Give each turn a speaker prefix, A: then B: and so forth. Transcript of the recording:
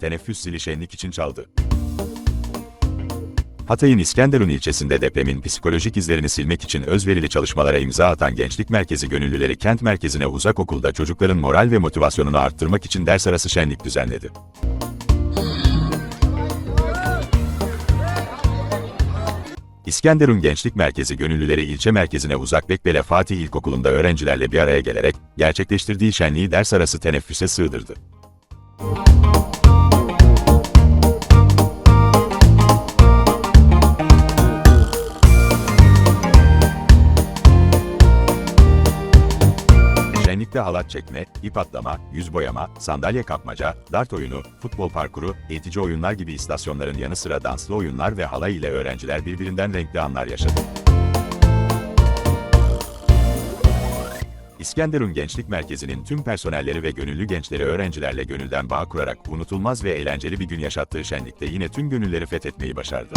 A: teneffüs zili şenlik için çaldı. Hatay'ın İskenderun ilçesinde depremin psikolojik izlerini silmek için özverili çalışmalara imza atan Gençlik Merkezi gönüllüleri kent merkezine uzak okulda çocukların moral ve motivasyonunu arttırmak için ders arası şenlik düzenledi. İskenderun Gençlik Merkezi gönüllüleri ilçe merkezine uzak Bekbele Fatih İlkokulu'nda öğrencilerle bir araya gelerek gerçekleştirdiği şenliği ders arası teneffüse sığdırdı. Şenlikte halat çekme, ip atlama, yüz boyama, sandalye kapmaca, dart oyunu, futbol parkuru, eğitici oyunlar gibi istasyonların yanı sıra danslı oyunlar ve halay ile öğrenciler birbirinden renkli anlar yaşadı. İskenderun Gençlik Merkezi'nin tüm personelleri ve gönüllü gençleri öğrencilerle gönülden bağ kurarak unutulmaz ve eğlenceli bir gün yaşattığı şenlikte yine tüm gönülleri fethetmeyi başardı.